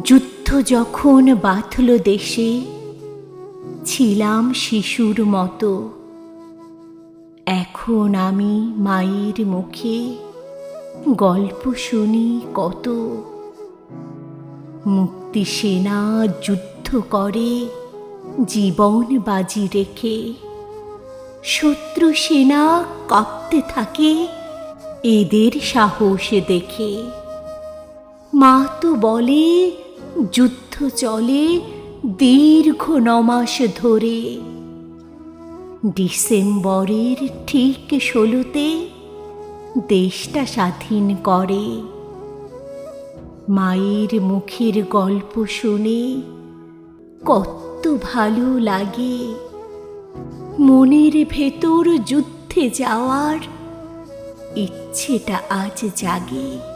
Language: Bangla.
যুদ্ধ যখন বাঁধল দেশে, ছিলাম শিশুর মতো। এখন আমি মায়ের মুখে গল্প শুনি কত। মুক্তি সেনা যুদ্ধ করে, জীবন বাজি রেখে। শত্রু সেনা কাঁপতে থাকে, এদের সাহস দেখে। মা তো বলে, যুদ্ধ চলে দীর্ঘ নমাস ধরে। ডিসেম্বরের ঠিক ষোলোতে দেশটা স্বাধীন করে। মায়ের মুখের গল্প শুনে কত ভালো লাগে। মনের ভেতর যুদ্ধে যাওয়ার ইচ্ছেটা আজ জাগে।